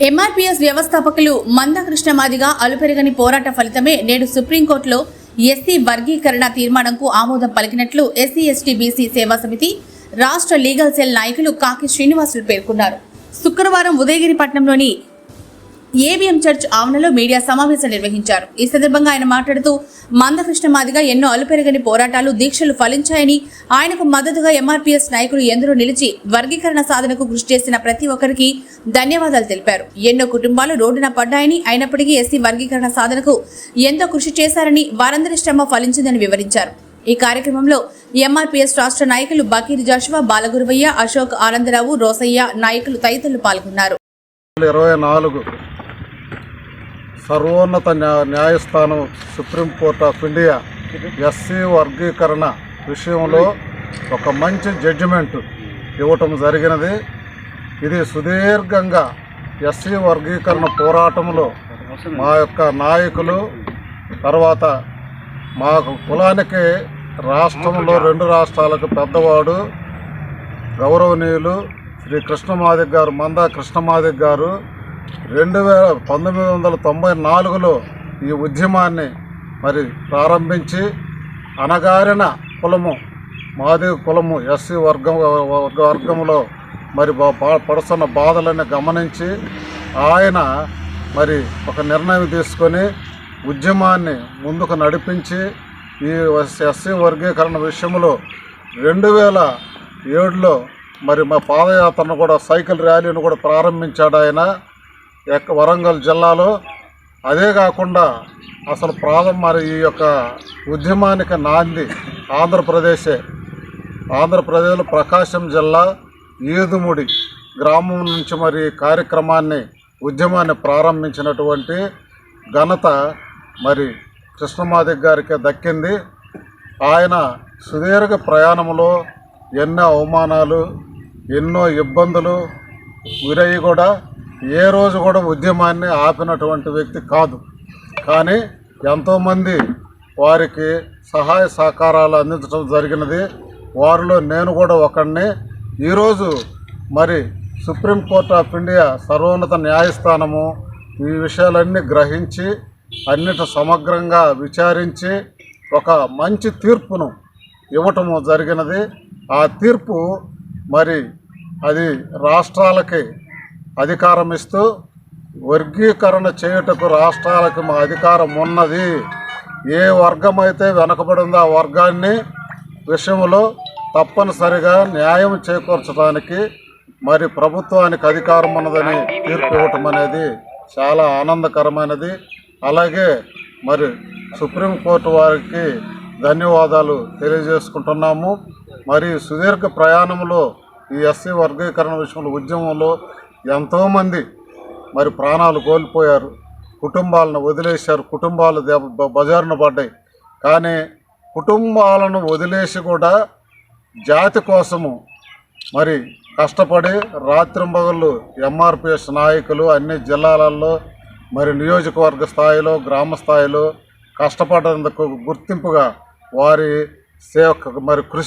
MRPS వ్యవస్థాపకులు మందకృష్ణ మాదిగా అలుపెరగని పోరాట ఫలితమే నేడు సుప్రీంకోర్టులో ఎస్సీ వర్గీకరణ తీర్మానంకు ఆమోదం పలికినట్లు ఎస్సీ ఎస్టీ బీసీ సేవా సమితి రాష్ట్ర లీగల్ సెల్ నాయకులు కాకి శ్రీనివాసులు పేర్కొన్నారు. శుక్రవారం ఉదయగిరిపట్నంలోని ఏబిఎం చర్చ్ ఆవరణలో మీడియా సమావేశం నిర్వహించారు. ఈ సందర్భంగా ఆయన మాట్లాడుతూ మందకృష్ణ మాదిగా ఎన్నో అలుపెరగని పోరాటాలు దీక్షలు ఫలించాయని ఆయనకు మద్దతుగా ఎంఆర్పీఎస్ నాయకులు ఎందరో నిలిచి వర్గీకరణ సాధనకు కృషి చేసిన ప్రతి ఒక్కరికి ధన్యవాదాలు తెలిపారు. ఎన్నో కుటుంబాలు రోడ్డున పడ్డాయని అయినప్పటికీ ఎస్సీ వర్గీకరణ సాధనకు ఎంతో కృషి చేశారని వారందరి శ్రమ ఫలించిందని వివరించారు. ఈ కార్యక్రమంలో ఎంఆర్పీఎస్ రాష్ట్ర నాయకులు బకీర్ జాషువా బాలగురువయ్య అశోక్ ఆనందరావు రోసయ్య నాయకులు తదితరులు పాల్గొన్నారు. ఇరవై నాలుగు సర్వోన్నత న్యాయస్థానం సుప్రీంకోర్టు ఆఫ్ ఇండియా ఎస్సీ వర్గీకరణ విషయంలో ఒక మంచి జడ్జిమెంట్ ఇవ్వటం జరిగినది. ఇది సుదీర్ఘంగా ఎస్సీ వర్గీకరణ పోరాటంలో మా యొక్క నాయకులు తర్వాత మా కులానికి రాష్ట్రంలో రెండు రాష్ట్రాలకు పెద్దవాడు గౌరవనీయులు శ్రీ కృష్ణమాదిక్ గారు మందా కృష్ణమాదిక్ గారు రెండు వేల పంతొమ్మిది వందల తొంభై నాలుగులో ఈ ఉద్యమాన్ని మరి ప్రారంభించి అనగారిన కులము మాది కులము ఎస్సీ వర్గం వర్గ వర్గంలో మరి పడుతున్న బాధలను గమనించి ఆయన మరి ఒక నిర్ణయం తీసుకొని ఉద్యమాన్ని ముందుకు నడిపించి ఈ ఎస్సీ వర్గీకరణ విషయంలో రెండు వేల ఏడులో మరి మా పాదయాత్రను కూడా సైకిల్ ర్యాలీని కూడా ప్రారంభించాడు ఆయన. యొక్క వరంగల్ జిల్లాలో అదే కాకుండా అసలు ప్రారంభ మరి ఈ యొక్క ఉద్యమానికి నాంది ఆంధ్రప్రదేశే. ఆంధ్రప్రదేశ్లో ప్రకాశం జిల్లా ఈదుముడి గ్రామం నుంచి మరి ఈ కార్యక్రమాన్ని ఉద్యమాన్ని ప్రారంభించినటువంటి ఘనత మరి కృష్ణమాదిక్ గారికి దక్కింది. ఆయన సుదీర్ఘ ప్రయాణంలో ఎన్నో అవమానాలు ఎన్నో ఇబ్బందులు గురయ్యి కూడా ఏ రోజు కూడా ఉద్యమాన్ని ఆపినటువంటి వ్యక్తి కాదు. కానీ ఎంతోమంది వారికి సహాయ సహకారాలు అందించడం జరిగినది. వారిలో నేను కూడా ఒకడిని ఈరోజు మరి సుప్రీంకోర్టు ఆఫ్ ఇండియా సర్వోన్నత న్యాయస్థానము ఈ విషయాలన్నీ గ్రహించి అన్నిటి సమగ్రంగా విచారించి ఒక మంచి తీర్పును ఇవ్వటము జరిగినది. ఆ తీర్పు మరి అది రాష్ట్రాలకి అధికారం ఇస్తూ వర్గీకరణ చేయుటకు రాష్ట్రాలకు మా అధికారం ఉన్నది. ఏ వర్గం అయితే వెనకబడిందో ఆ వర్గాన్ని విషయంలో తప్పనిసరిగా న్యాయం చేకూర్చడానికి మరి ప్రభుత్వానికి అధికారం ఉన్నదని తీర్పు ఇవ్వటం అనేది చాలా ఆనందకరమైనది. అలాగే మరి సుప్రీంకోర్టు వారికి ధన్యవాదాలు తెలియజేసుకుంటున్నాము. మరి సుదీర్ఘ ప్రయాణంలో ఈ ఎస్సీ వర్గీకరణ విషయంలో ఉద్యమంలో ఎంతోమంది మరి ప్రాణాలు కోల్పోయారు కుటుంబాలను వదిలేశారు కుటుంబాలు బజారును బజారున పడ్డాయి. కానీ కుటుంబాలను వదిలేసి కూడా జాతి కోసము మరి కష్టపడి రాత్రింబగళ్ళు ఎంఆర్పిఎస్ నాయకులు అన్ని జిల్లాలలో మరి నియోజకవర్గ స్థాయిలో గ్రామ స్థాయిలో కష్టపడేందుకు గుర్తింపుగా వారి సేవ మరి కృషి